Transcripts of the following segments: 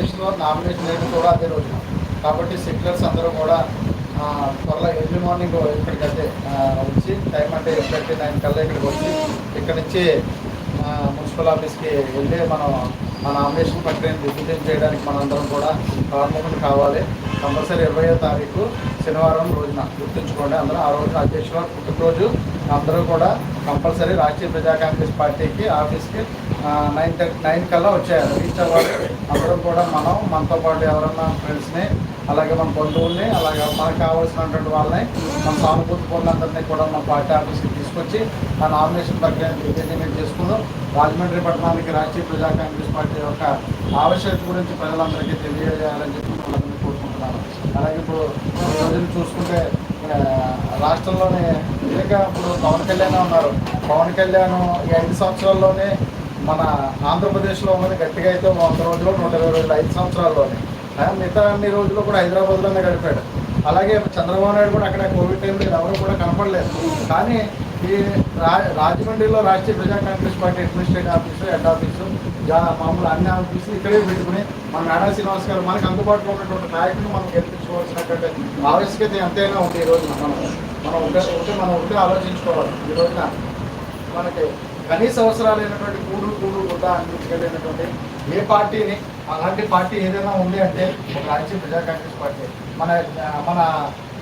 లిస్టులో నామినేషన్ చేయడం కూడా అదే రోజు. కాబట్టి సెక్యులర్స్ అందరూ కూడా త్వరలో ఎర్లీ మార్నింగ్ ఇక్కడికైతే వచ్చి టైం అంటే ఎప్పటికీ నైన్ కల్లా ఇక్కడికి వచ్చి ఇక్కడ నుంచి మున్సిపల్ ఆఫీస్కి వెళ్ళి మనం మన నామినేషన్ ప్రక్రియను దిగ్విజయం చేయడానికి మనందరం కూడా ప్రారంభం కావాలి. కంపల్సరీ ఇరవయో తారీఖు శనివారం రోజున గుర్తుంచుకోండి. అందరూ ఆ రోజున అధ్యక్షుల పుట్టినరోజు. అందరూ కూడా కంపల్సరీ రాష్ట్రీయ ప్రజా కాంగ్రెస్ పార్టీకి ఆఫీస్కి నైన్ థర్టీ నైన్ కల్లా వచ్చేయాలి. రీచ్ అవ్వాలి. అప్పుడు కూడా మనం మనతో పాటు ఎవరన్నా ఫ్రెండ్స్ని అలాగే మన బంధువుల్ని అలాగే మనకు కావాల్సినటువంటి వాళ్ళని మన సానుభూతి పనులందరినీ కూడా మన పార్టీ ఆఫీస్కి తీసుకొచ్చి ఆ నామినేషన్ ప్రక్రియ దిగ్విజయం చేసుకుందాం. రాజమండ్రి పట్టణానికి రాష్ట్రీయ ప్రజా కాంగ్రెస్ పార్టీ యొక్క ఆవశ్యకత గురించి ప్రజలందరికీ తెలియజేయాలని చెప్పి మిమ్మల్ని కోరుకుంటున్నాను అలాగే ఇప్పుడు రోజులు చూసుకుంటే రాష్ట్రంలోనే ఇంకా ఇప్పుడు పవన్ కళ్యాణ్ ఉన్నారు. పవన్ కళ్యాణ్ ఈ ఐదు సంవత్సరాల్లోనే మన ఆంధ్రప్రదేశ్లో ఉన్నది గట్టిగా అయితే వంద రోజులు నూట ఇరవై రోజులు ఐదు సంవత్సరాల్లోనే. మిగతా అన్ని రోజులు కూడా హైదరాబాద్లోనే గడిపాడు. అలాగే చంద్రబాబు నాయుడు కూడా అక్కడ కోవిడ్ టైంలో ఎవరు కూడా కనపడలేదు. కానీ ఈ రా రాజమండ్రిలో Rashtriya Praja Congress party administrative office head office మామూలు అన్ని ఆఫీసులు ఇక్కడే పెట్టుకుని మన నాడా శ్రీనివాస్ గారు మనకు అందుబాటులో ఉన్నటువంటి నాయకులు మనం గెలిపించుకోవాల్సినటువంటి ఆవశ్యకత ఎంతైనా ఉంది ఈ రోజున. మనం మనం ఉంటే ఉంటే మనం ఉంటే ఆలోచించుకోవాలి. ఈ రోజున మనకి కనీస అవసరాలైనటువంటి కూడు కూడు గుడ్డ అందించగలిగినటువంటి ఏ పార్టీని అలాంటి పార్టీ ఏదైనా ఉంది అంటే ఒక రాజ్య ప్రజా కాంగ్రెస్ పార్టీ. మన మన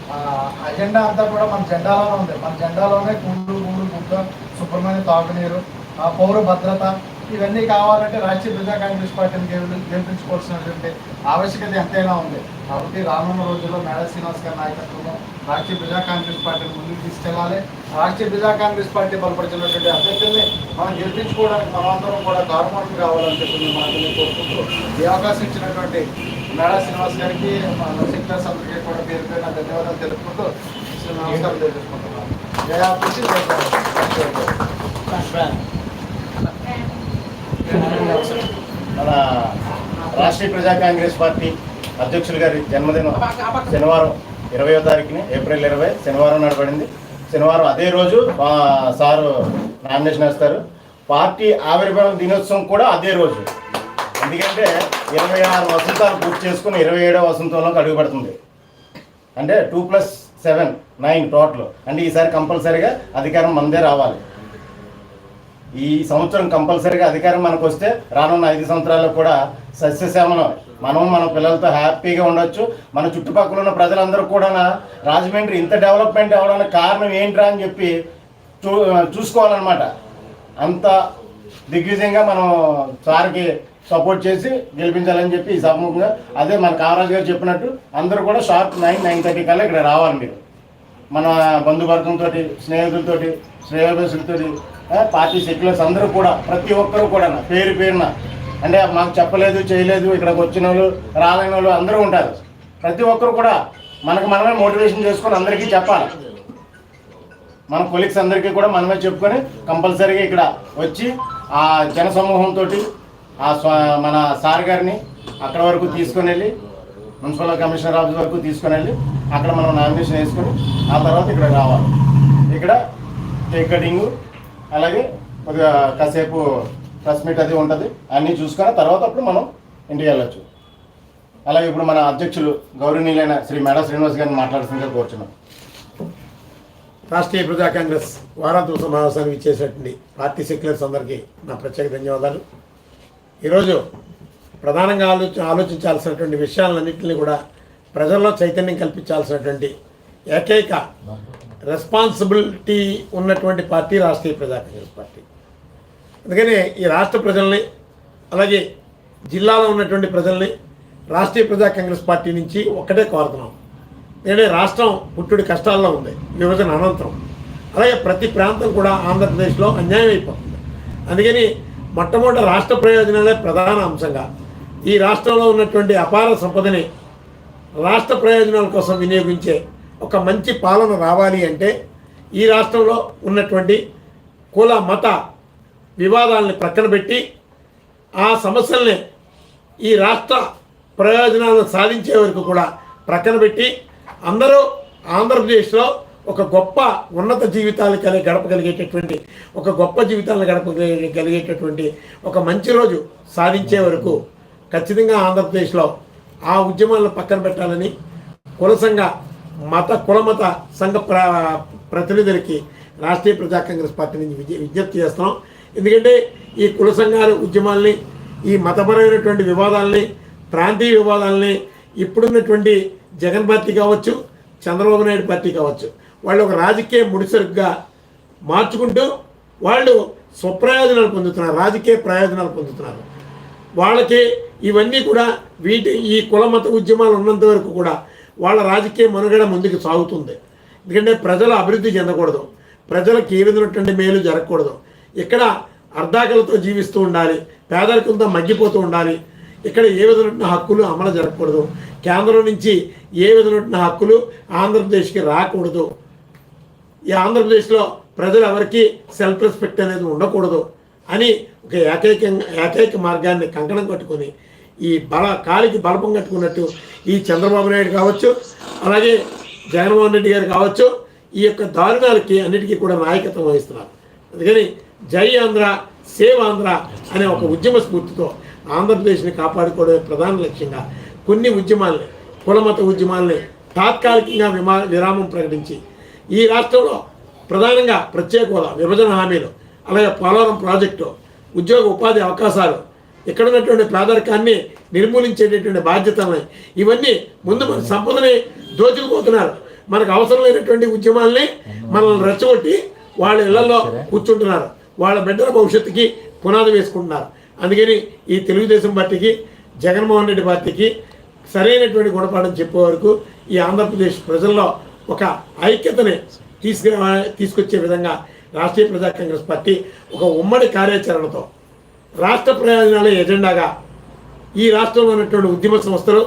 ఆ, అజెండా అంతా కూడా మన జెండాలోనే ఉంది. మన జెండాలోనే కూడు కూడు గుడ్డ శుభ్రమైన తాగునీరు ఆ, పౌర భద్రత ఇవన్నీ కావాలంటే రాష్ట్రీయ ప్రజా కాంగ్రెస్ పార్టీని గెలిపించుకోవాల్సినటువంటి ఆవశ్యకత ఎంతైనా ఉంది. కాబట్టి రానున్న రోజుల్లో మేడా శ్రీనివాస్ గారి నాయకత్వంలో రాష్ట్రీయ ప్రజా కాంగ్రెస్ పార్టీని ముందుకు తీసుకెళ్ళాలి రాష్ట్రీయ ప్రజా కాంగ్రెస్ పార్టీ బలపరిచినటువంటి అభ్యర్థుల్ని మనం గెలిపించుకోవడానికి మనందరం కూడా దారుమానం కావాలని చెప్పి మేము అందరినీ కోరుకుంటూ ఈ అవకాశం ఇచ్చినటువంటి మేడా శ్రీనివాస్ గారికి మన సెక్టర్స్ అందరికీ కూడా పేరు పేరున ధన్యవాదాలు తెలుపుకుంటూ నమస్కారం తెలియజేసుకుంటున్నాను. జయా ఆఫీసు, మన రాష్ట్రీయ ప్రజా కాంగ్రెస్ పార్టీ అధ్యక్షులు గారి జన్మదినం శనివారం ఇరవయో తారీఖుని ఏప్రిల్ ఇరవై శనివారం నడబడింది శనివారం అదే రోజు సారు నామినేషన్ వేస్తారు. పార్టీ ఆవిర్భావం దినోత్సవం కూడా అదే రోజు. ఎందుకంటే ఇరవై ఆరు వసంతాలు పూర్తి చేసుకుని ఇరవై ఏడవ వసంతంలోకి అడుగుపెడుతుంది అంటే two plus seven nine total అంటే ఈసారి కంపల్సరీగా అధికారం మనదే రావాలి. ఈ సంవత్సరం కంపల్సరీగా అధికారం మనకు వస్తే రానున్న ఐదు సంవత్సరాల్లో కూడా సస్యశ్యామలం. మనం మన పిల్లలతో హ్యాపీగా ఉండొచ్చు. మన చుట్టుపక్కల ఉన్న ప్రజలందరూ కూడా రాజమండ్రి ఇంత డెవలప్మెంట్ అవ్వడానికి కారణం ఏంట్రా అని చెప్పి చూ చూసుకోవాలన్నమాట. అంత దిగ్విజయంగా మనం సార్కి సపోర్ట్ చేసి గెలిపించాలని చెప్పి ఈ సమూహంగా అదే మన కామరాజు గారు చెప్పినట్టు అందరూ కూడా షార్ప్ నైన్ నైన్ థర్టీ కల్లా ఇక్కడ రావాలి మీరు. మన బంధువర్గంతో స్నేహితులతోటి శ్రేయోభిసులతో పార్టీ సెక్యులర్స్ అందరూ కూడా ప్రతి ఒక్కరూ కూడా పేరు పేరున అంటే మాకు చెప్పలేదు చేయలేదు ఇక్కడికి వచ్చిన వాళ్ళు రాలేని వాళ్ళు అందరూ ఉంటారు. ప్రతి ఒక్కరు కూడా మనకు మనమే మోటివేషన్ చేసుకొని అందరికీ చెప్పాలి. మన కొలీగ్స్ అందరికీ కూడా మనమే చెప్పుకొని కంపల్సరీగా ఇక్కడ వచ్చి ఆ జన సమూహంతో ఆ మన సార్ గారిని అక్కడ వరకు తీసుకొని వెళ్ళి మున్సిపల్ కమిషనర్ ఆఫీస్ వరకు తీసుకొని వెళ్ళి అక్కడ మనం నామినేషన్ వేసుకొని ఆ తర్వాత ఇక్కడ రావాలి. ఇక్కడ టేక్ కటింగు అలాగే కొద్దిగా కాసేపు ప్రెస్ మీట్ అది ఉంటుంది. అన్నీ చూసుకున్న తర్వాత అప్పుడు మనం ఇంటికి వెళ్ళొచ్చు. అలాగే ఇప్పుడు మన అధ్యక్షులు గౌరవనీయులైన శ్రీ మేడా శ్రీనివాస్ గారిని మాట్లాడుతుందని కోరుచున్నాం. రాష్ట్రీయ ప్రజా కాంగ్రెస్ వారాంతర సమావేశానికి ఇచ్చేసినటువంటి పార్టీ సెక్యులర్స్ అందరికీ నా ప్రత్యేక ధన్యవాదాలు. ఈరోజు ప్రధానంగా ఆలోచి ఆలోచించాల్సినటువంటి విషయాలన్నింటినీ కూడా ప్రజల్లో చైతన్యం కల్పించాల్సినటువంటి ఏకైక రెస్పాన్సిబిలిటీ ఉన్నటువంటి పార్టీ రాష్ట్రీయ ప్రజా కాంగ్రెస్ పార్టీ. అందుకని ఈ రాష్ట్ర ప్రజల్ని అలాగే జిల్లాలో ఉన్నటువంటి ప్రజల్ని రాష్ట్రీయ ప్రజా కాంగ్రెస్ పార్టీ నుంచి ఒక్కటే కోరుతున్నాం. నేనే రాష్ట్రం పుట్టుడి కష్టాల్లో ఉంది విభజన అనంతరం. అలాగే ప్రతి ప్రాంతం కూడా ఆంధ్రప్రదేశ్లో అన్యాయం అయిపోతుంది. అందుకని మొట్టమొదటి రాష్ట్ర ప్రయోజనాలే ప్రధాన అంశంగా. ఈ రాష్ట్రంలో ఉన్నటువంటి అపార సంపదని రాష్ట్ర ప్రయోజనాల కోసం వినియోగించే ఒక మంచి పాలన రావాలి అంటే ఈ రాష్ట్రంలో ఉన్నటువంటి కుల మత వివాదాలని ప్రక్కన పెట్టి ఆ సమస్యల్ని ఈ రాష్ట్ర ప్రయోజనాలను సాధించే వరకు కూడా ప్రక్కన పెట్టి అందరూ ఆంధ్రప్రదేశ్లో ఒక గొప్ప ఉన్నత జీవితాలు కలిగి గడపగలిగేటటువంటి ఒక గొప్ప జీవితాలను గడపగలిగేటటువంటి ఒక మంచి రోజు సాధించే వరకు ఖచ్చితంగా ఆంధ్రప్రదేశ్లో ఆ ఉద్యమాలను పక్కన పెట్టాలని కులసంగా మత కులమత సంఘ ప్ర ప్రతినిధులకి రాష్ట్రీయ ప్రజా కాంగ్రెస్ పార్టీ నుంచి విజ్ఞప్తి చేస్తున్నాం. ఎందుకంటే ఈ కుల సంఘాల ఉద్యమాల్ని ఈ మతపరమైనటువంటి వివాదాలని ప్రాంతీయ వివాదాలని ఇప్పుడున్నటువంటి జగన్ పార్టీ కావచ్చు చంద్రబాబు నాయుడు పార్టీ కావచ్చు వాళ్ళు ఒక రాజకీయ ముడిసరుగ్గా మార్చుకుంటూ వాళ్ళు స్వప్రయోజనాలు పొందుతున్నారు రాజకీయ ప్రయోజనాలు పొందుతున్నారు. వాళ్ళకి ఇవన్నీ కూడా వీటి ఈ కుల మత ఉద్యమాలు ఉన్నంత వరకు కూడా వాళ్ళ రాజకీయ మనుగడ ముందుకు సాగుతుంది. ఎందుకంటే ప్రజల అభివృద్ధి చెందకూడదు. ప్రజలకు ఏ విధమైనటువంటి మేలు జరగకూడదు. ఇక్కడ అర్ధాకలతో జీవిస్తూ ఉండాలి పేదరికంతో మగ్గిపోతూ ఉండాలి. ఇక్కడ ఏ విధమైన హక్కులు అమలు జరగకూడదు. కేంద్రం నుంచి ఏ విధమైన హక్కులు ఆంధ్రప్రదేశ్కి రాకూడదు. ఈ ఆంధ్రప్రదేశ్లో ప్రజలు ఎవరికి సెల్ఫ్ రెస్పెక్ట్ అనేది ఉండకూడదు అని ఒక ఏకైక ఏకైక మార్గాన్ని కంకణం కట్టుకొని ఈ బల కాలికి బలపం కట్టుకున్నట్టు ఈ చంద్రబాబు నాయుడు కావచ్చు అలాగే జగన్మోహన్ రెడ్డి గారు కావచ్చు ఈ యొక్క దారుణాలకి అన్నిటికీ కూడా నాయకత్వం వహిస్తున్నారు. అందుకని జై ఆంధ్ర సేవ్ ఆంధ్ర అనే ఒక ఉద్యమ స్ఫూర్తితో ఆంధ్రప్రదేశ్ని కాపాడుకోవడమే ప్రధాన లక్ష్యంగా కొన్ని ఉద్యమాల్ని కులమత ఉద్యమాల్ని తాత్కాలికంగా విమా విరామం ప్రకటించి ఈ రాష్ట్రంలో ప్రధానంగా ప్రత్యేక హోదా విభజన హామీలు అలాగే పోలవరం ప్రాజెక్టు ఉద్యోగ ఉపాధి అవకాశాలు ఇక్కడ ఉన్నటువంటి పేదరికాన్ని నిర్మూలించేటటువంటి బాధ్యతలని ఇవన్నీ ముందు మన సంపదని దోచుకుపోతున్నారు. మనకు అవసరం లేనటువంటి ఉద్యమాల్ని మనల్ని రెచ్చగొట్టి వాళ్ళ ఇళ్ళలో కూర్చుంటున్నారు. వాళ్ళ బిడ్డల భవిష్యత్తుకి పునాది వేసుకుంటున్నారు. అందుకని ఈ తెలుగుదేశం పార్టీకి జగన్మోహన్ రెడ్డి పార్టీకి సరైనటువంటి గుణపాఠం చెప్పే వరకు ఈ ఆంధ్రప్రదేశ్ ప్రజల్లో ఒక ఐక్యతని తీసుకు తీసుకొచ్చే విధంగా రాష్ట్రీయ ప్రజా కాంగ్రెస్ పార్టీ ఒక ఉమ్మడి కార్యాచరణతో రాష్ట్ర ప్రయోజనాల ఎజెండాగా ఈ రాష్ట్రంలో ఉన్నటువంటి ఉద్యమ సంస్థలు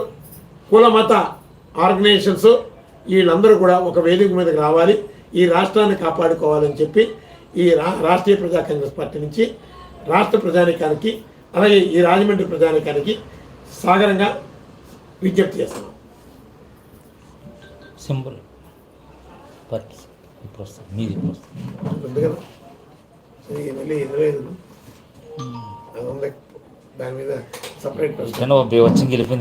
కుల మత ఆర్గనైజేషన్స్ వీళ్ళందరూ కూడా ఒక వేదిక మీదకి రావాలి ఈ రాష్ట్రాన్ని కాపాడుకోవాలని చెప్పి ఈ రా రాష్ట్రీయ ప్రజా కాంగ్రెస్ పార్టీ నుంచి రాష్ట్ర ప్రజానికానికి అలాగే ఈ రాజమండ్రి ప్రజానికానికి సాగరంగా విజ్ఞప్తి చేస్తున్నాం. Symbol party. ఇప్పుడు వస్తుంది. మీది ఇప్పుడు వస్తుంది. మళ్ళీ అది ఉంది దాని మీద సపరేట్ జనం వచ్చి గెలిపింది.